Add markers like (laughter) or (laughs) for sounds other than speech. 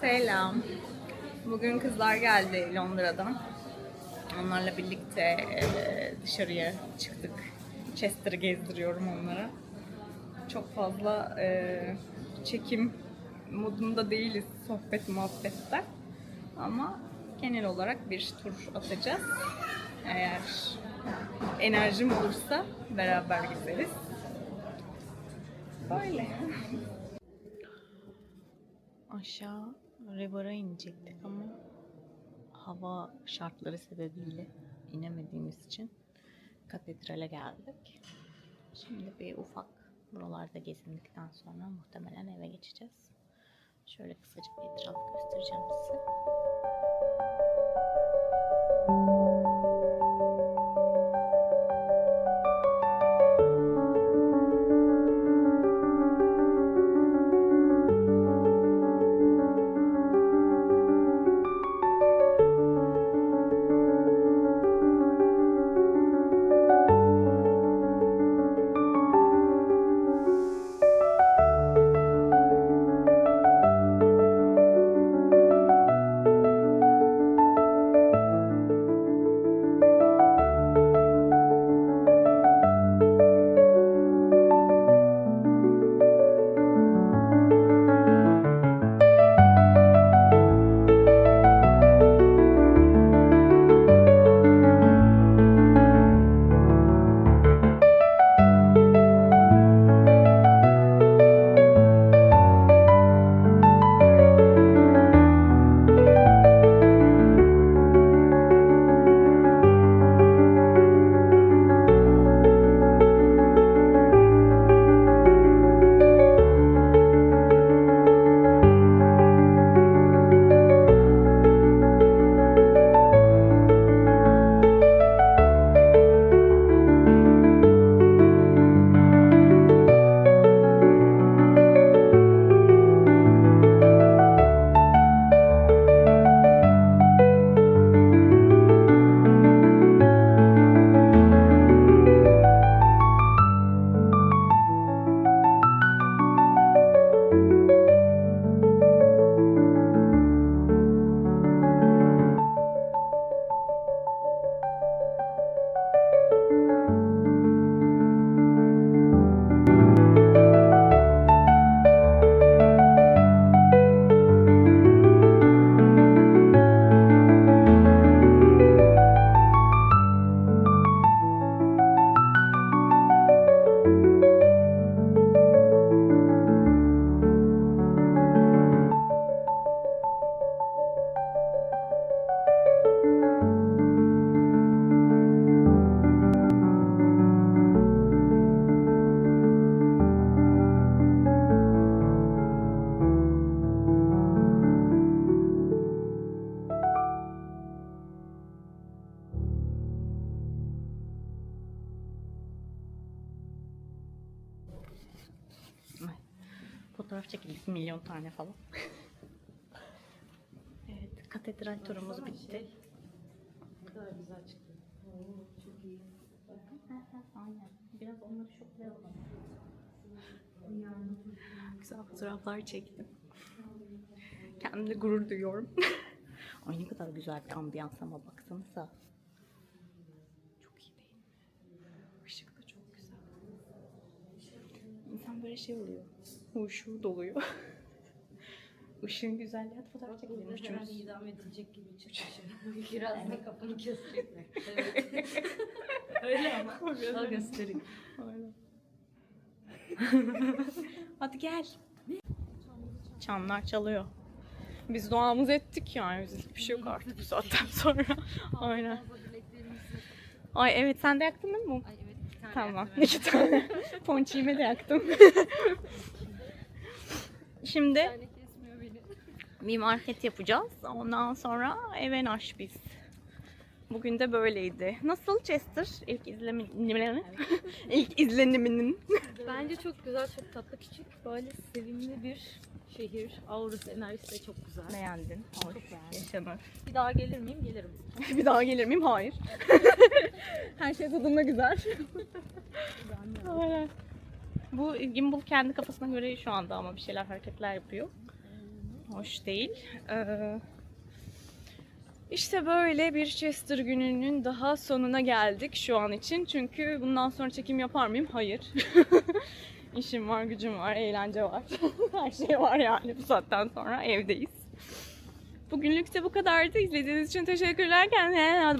Selam. Bugün kızlar geldi Londra'dan. Onlarla birlikte dışarıya çıktık. Chester'ı gezdiriyorum onlara. Çok fazla çekim modunda değiliz sohbet muhabbette. Ama genel olarak bir tur atacağız. Eğer enerjim olursa beraber gideriz. Böyle. Aşağı Rebar'a inecektik ama hava şartları sebebiyle inemediğimiz için katedrale geldik. Şimdi bir ufak buralarda gezindikten sonra muhtemelen eve geçeceğiz. Şöyle kısaca bir etraf göstereceğim size. Fotoğraf çekildik milyon tane falan. evet, katedral turumuz bitti. Ne kadar güzel çıktı. Oo, çok iyi. Aynen. Biraz onları şoklayalım. (laughs) Güzel fotoğraflar çektim. Kendimle gurur duyuyorum. (laughs) Ay ne kadar güzel bir ambiyans ama baksanıza. Çok iyi değil mi? Işık da çok güzel. İnsan böyle şey oluyor. Huşu doluyor. (laughs) Işığın güzelliği. Hadi fotoğraf çekelim Burada herhalde üçümüz. idam edilecek gibi çıkmış. Kirazla (laughs) kapını kesecekler. (laughs) Evet. Öyle ama. Al göstereyim. Aynen. Hadi gel. Çanlar çalıyor. Biz duamızı ettik yani. Biz hiçbir şey yok artık bu saatten sonra. Aynen. Ay evet sen de yaktın değil mi mum? Ay evet bir tane Tamam. yaktım. İki tane. Ponçiğime de yaktım. Şimdi (laughs) Bir market yapacağız. Ondan sonra eve naş biz. Bugün de böyleydi. Nasıl Chester? İlk izleniminin? (laughs) İlk izleniminin. (laughs) Bence çok güzel, çok tatlı, küçük, böyle sevimli bir şehir. Aurası, enerjisi de çok güzel. Beğendin. Hoş. Çok beğendim. Yaşanır. Bir daha gelir miyim? Gelirim. bir daha gelir miyim? Hayır. Her şey tadında güzel. Aynen. Bu gimbal kendi kafasına göre şu anda ama bir şeyler hareketler yapıyor. Hoş değil. Ee, işte böyle bir Chester gününün daha sonuna geldik şu an için. Çünkü bundan sonra çekim yapar mıyım? Hayır. (laughs) İşim var, gücüm var, eğlence var. (laughs) Her şey var yani bu saatten sonra evdeyiz. Bugünlük de bu kadardı. İzlediğiniz için teşekkürler. Kendinize iyi bakın.